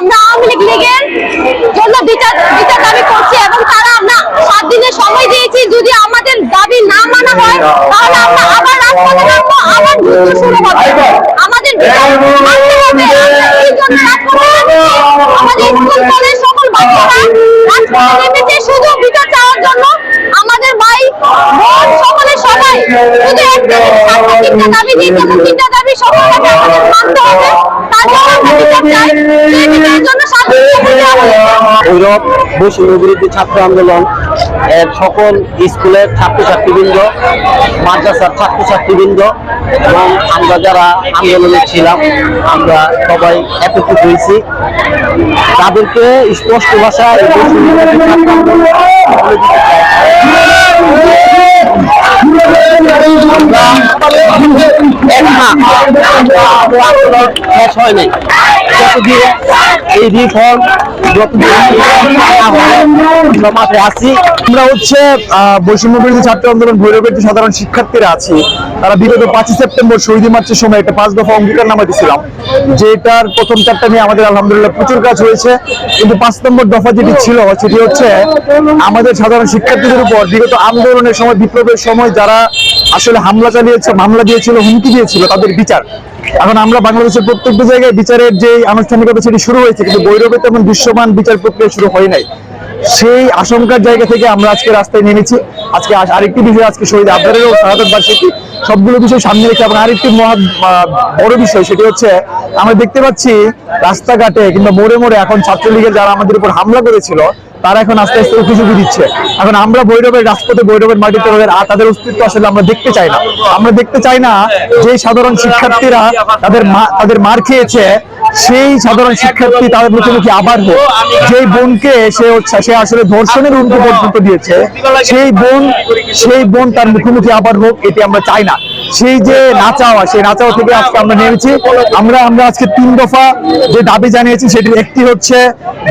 আমরা আওয়ামী লীগ লীগের জন্য বিচার বিচার দাবি করছি এবং তারা আমরা সাত দিনের সময় দিয়েছি। যদি আমাদের দাবি না মানা হয়, তাহলে আমরা আবার রাজপথে নামবো, আবার যুদ্ধ শুরু হবে। আমাদের বিচার মানতে হবে। আমাদের স্কুল, কলেজ, সকল বাচ্চারা রাজপথে নেমেছে, শুধু বিচার চাওয়ার জন্য। আমাদের ভাই, বোন সকলে সবাই শুধু একটা দাবি দিয়েছে তিনটা দাবি সকলকে আমাদের মানতে হবে। তার জন্য আমরা বিচার চাই। ভৈরব বৈষম্য বিরোধী ছাত্র আন্দোলন এর সকল স্কুলের ছাত্রছাত্রীবৃন্দ মাদ্রাসার ছাত্রছাত্রীবৃন্দ এবং আমরা যারা আন্দোলনে ছিলাম আমরা সবাই একত্রিত হয়েছি তাদেরকে স্পষ্ট ভাষায় শেষ হয় নাই পাঁচই সেপ্টেম্বর মার্চের সময় একটা পাঁচ দফা নামা প্রথম চারটা নিয়ে আমাদের আলহামদুলিল্লাহ প্রচুর কাজ হয়েছে। কিন্তু পাঁচ নম্বর দফা যেটি ছিল, সেটি হচ্ছে আমাদের সাধারণ শিক্ষার্থীদের উপর বিগত আন্দোলনের সময়, বিপ্লবের সময় যারা আসলে হামলা চালিয়েছে, মামলা দিয়েছিল, হুমকি দিয়েছিল তাদের বিচার। এখন আমরা বাংলাদেশের প্রত্যেকটা জায়গায় বিচারের যে আনুষ্ঠানিকতা সেটি শুরু হয়েছে, কিন্তু বৈরবে তেমন দৃশ্যমান বিচার প্রক্রিয়া শুরু হয় নাই। সেই আশঙ্কার জায়গা থেকে আমরা আজকে রাস্তায় নেমেছি। আজকে আরেকটি বিষয় আজকে শহীদ আবদারেরও শাহাদত বার্ষিকী। সবগুলো বিষয় সামনে রেখে এবং আরেকটি মহা বড় বিষয় সেটি হচ্ছে, আমরা দেখতে পাচ্ছি রাস্তাঘাটে কিংবা মোড়ে মোড়ে এখন ছাত্রলীগের যারা আমাদের উপর হামলা করেছিল তারা এখন আস্তে আস্তে উপযোগী দিচ্ছে। এখন আমরা ভৈরবের রাজপথে, ভৈরবের মাটিতে তাদের তাদের অস্তিত্ব আসলে আমরা দেখতে চাই না। আমরা দেখতে চাই না যে সাধারণ শিক্ষার্থীরা তাদের তাদের মার খেয়েছে, সেই সাধারণ শিক্ষার্থী তাদের মুখোমুখি আবার হোক। যেই বোনকে সে হচ্ছে, সে আসলে ধর্ষণের হুমকি পর্যন্ত দিয়েছে, সেই বোন সেই বোন তার মুখোমুখি আবার হোক, এটি আমরা চাই না। সেই যে নাচাওয়া সেই নাচাওয়া থেকে আজকে আমরা নেমেছি। আমরা আমরা আজকে তিন দফা যে দাবি জানিয়েছি, সেটির একটি হচ্ছে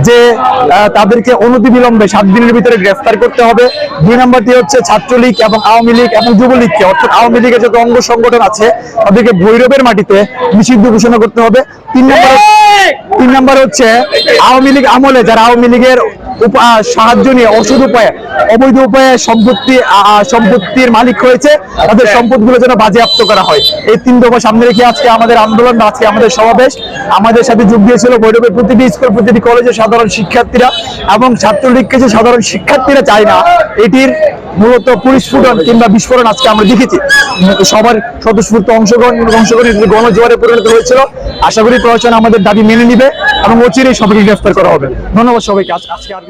যে তাদেরকে অনতিবিলম্বে সাত দিনের ভিতরে গ্রেফতার করতে হবে। দুই নম্বরটি হচ্ছে ছাত্রলীগ এবং আওয়ামী লীগ এবং যুবলীগকে, অর্থাৎ আওয়ামী লীগের যত অঙ্গ সংগঠন আছে, তাদেরকে ভৈরবের মাটিতে নিষিদ্ধ ঘোষণা করতে হবে। তিন নম্বর তিন নম্বর হচ্ছে আওয়ামী লীগ আমলে, যারা আওয়ামী লীগের সাহায্য নিয়ে অসুদ উপায়ে অবৈধ উপায়ে সম্পত্তি সম্পত্তির মালিক হয়েছে তাদের সম্পদগুলো যেন বাজেয়াপ্ত করা হয়। এই তিন দফা সামনে রেখে আজকে আমাদের আন্দোলন আজকে আমাদের সমাবেশ আমাদের সাথে যোগ দিয়েছিল ভৈরবের প্রতিটি স্কুল প্রতিটি কলেজের সাধারণ শিক্ষার্থীরা এবং ছাত্রলীগকে যে সাধারণ শিক্ষার্থীরা চায় না। এটির মূলত পরিস্ফুটন কিংবা বিস্ফোরণ আজকে আমরা দেখেছি। সবার স্বতঃস্ফূর্ত অংশগ্রহণ অংশগ্রহণ গণজোয়ারে পরিণত হয়েছিল। আশা করি প্রশাসন আমাদের দাবি মেনে নিবে। এবং অচিরেই সবাইকে গ্রেফতার করা হবে। ধন্যবাদ সবাইকে। আজ- আজকে আর